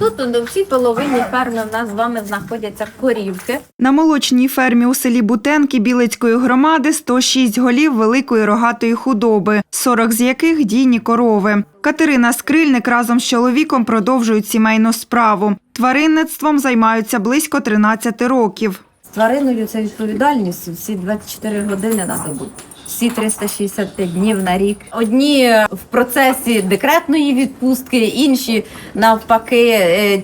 Тут у всій половині ферми в нас з вами знаходяться корівки. На молочній фермі у селі Бутенки Білицької громади 106 голів великої рогатої худоби, 40 з яких дійні корови. Катерина Скрильник разом з чоловіком продовжують сімейну справу. Тваринництвом займаються близько 13 років. З твариною це відповідальність всі 24 години на добу. Всі 365 днів на рік. Одні в процесі декретної відпустки, інші навпаки, е,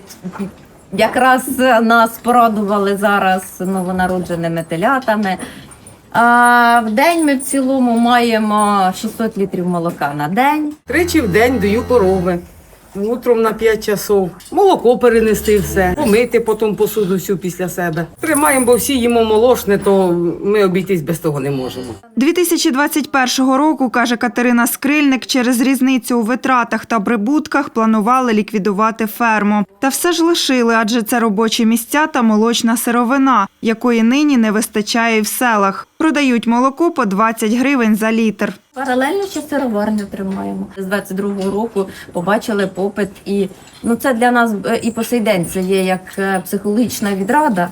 якраз нас порадували зараз новонародженими телятами. А в день ми в цілому маємо 600 літрів молока на день. Тричі в день даю корови. Утром на 5 часов. Молоко перенести все, помити потім посуду всю після себе. Тримаємо, бо всі їмо молочне, то ми обійтись без того не можемо. 2021 року, каже Катерина Скрильник, через різницю у витратах та прибутках планували ліквідувати ферму. Та все ж лишили, адже це робочі місця та молочна сировина, якої нині не вистачає в селах. Продають молоко по 20 гривень за літр. Паралельно ще сироварню тримаємо. З 22-го року побачили попит, і ну це для нас е, і по сей день це є як е, психологічна відрада.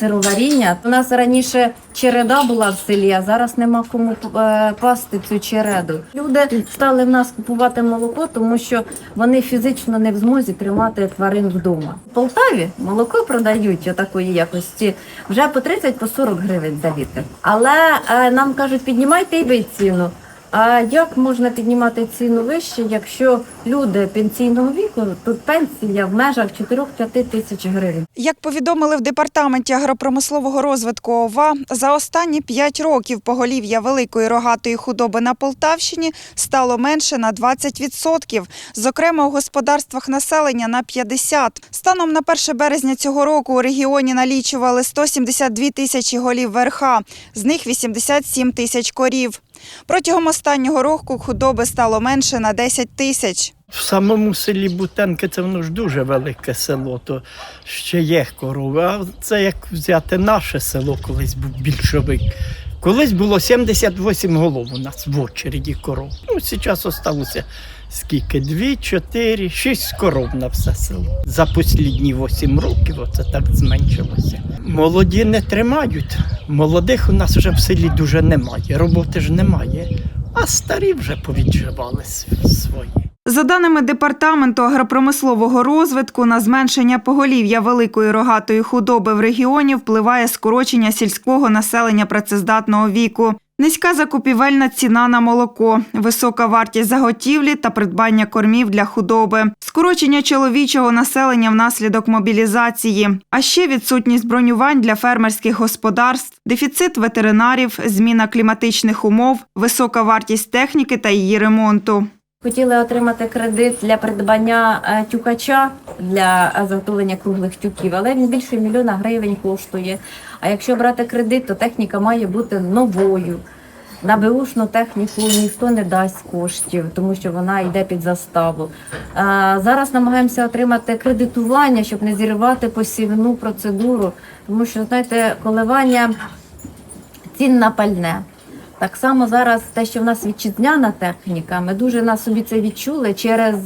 Сироваріння. У нас раніше череда була в селі, а зараз нема кому е, пасти цю череду. Люди стали в нас купувати молоко, тому що вони фізично не в змозі тримати тварин вдома. В Полтаві молоко продають такої якості вже по 30 по 40 гривень за літр. Але е, нам кажуть, піднімайте і ціну. А як можна піднімати ціну вище, якщо люди пенсійного віку, тут пенсія в межах 4-5 тисяч гривень? Як повідомили в департаменті агропромислового розвитку ОВА, за останні 5 років поголів'я великої рогатої худоби на Полтавщині стало менше на 20%, зокрема у господарствах населення на 50%. Станом на 1 березня цього року у регіоні налічували 172 тисячі голів верха, з них 87 тисяч корів. Протягом останнього року худоби стало менше на 10 тисяч. В самому селі Бутенки це воно ж дуже велике село, то ще є корови. А це як взяти наше село, колись був більшовик. Колись було 78 голов у нас в очереді коров. Ну, зараз залишилося скільки? Дві, чотири, шість коров на все село. За останні 8 років оце так зменшилося. Молоді не тримають. Молодих у нас вже в селі дуже немає. Роботи ж немає. А старі вже повідживали свої. За даними департаменту агропромислового розвитку, на зменшення поголів'я великої рогатої худоби в регіоні впливає скорочення сільського населення працездатного віку. Низька закупівельна ціна на молоко, висока вартість заготівлі та придбання кормів для худоби, скорочення чоловічого населення внаслідок мобілізації, а ще відсутність бронювань для фермерських господарств, дефіцит ветеринарів, зміна кліматичних умов, висока вартість техніки та її ремонту. Хотіли отримати кредит для придбання е, тюкача для е, заготовлення круглих тюків, але він більше мільйона гривень коштує. А якщо брати кредит, то техніка має бути новою. На беушну техніку ніхто не дасть коштів, тому що вона йде під заставу. Е, Зараз намагаємося отримати кредитування, щоб не зірвати посівну процедуру, тому що знаєте, коливання цін на пальне. Так само зараз те, що в нас вітчизняна техніка, ми дуже на собі це відчули через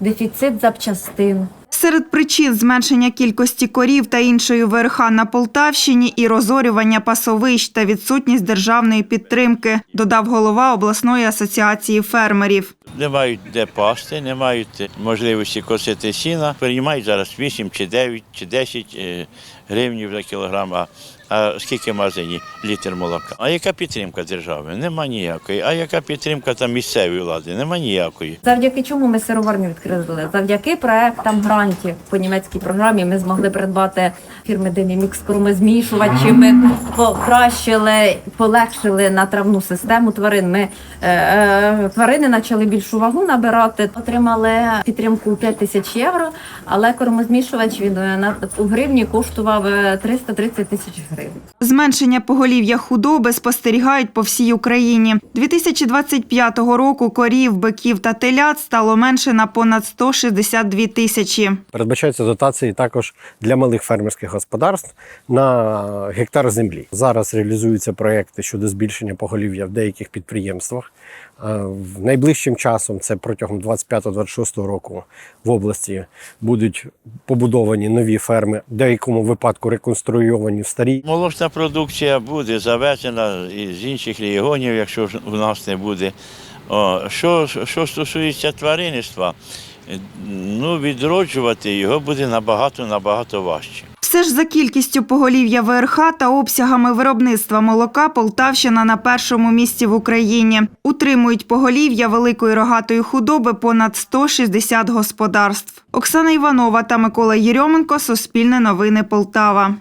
дефіцит запчастин. Серед причин зменшення кількості корів та іншої ВРХ на Полтавщині і розорювання пасовищ та відсутність державної підтримки, додав голова обласної асоціації фермерів. Не мають де пасти, не мають можливості косити сіна. Приймають зараз 8 чи 9 чи 10 е, гривнів за кілограм. А, а скільки в магазині літр молока? А яка підтримка держави? Нема ніякої. А яка підтримка там місцевої влади? Нема ніякої. Завдяки чому ми сироварню відкрили? Завдяки проектам грантів по німецькій програмі ми змогли придбати фірми Демімікс кормозмішувачі. Ми покращили, полегшили на травну систему тварин. Ми е, е, тварини почали більшу вагу набирати. Отримали підтримку 5 тисяч євро, але кормозмішувач він е, на у гривні коштував е, 330 тисяч гривень. Зменшення поголів'я худоби спостерігають по всій Україні. 2025 року корів, биків та телят стало менше на понад 162 тисячі. Передбачаються дотації також для малих фермерських господарств на гектар землі. Зараз реалізуються проекти щодо збільшення поголів'я в деяких підприємствах. Е, в Найближчим часом, це протягом 25-26 року, в області будуть побудовані нові ферми, в деякому випадку реконструйовані старі. Молочна продукція буде завезена із інших регіонів, якщо у нас не буде. О, що, що стосується тваринництва, ну, відроджувати його буде набагато набагато важче. Все ж за кількістю поголів'я ВРХ та обсягами виробництва молока Полтавщина на першому місці в Україні. Утримують поголів'я великої рогатої худоби понад 160 господарств. Оксана Іванова та Микола Єрьоменко. Суспільне новини Полтава.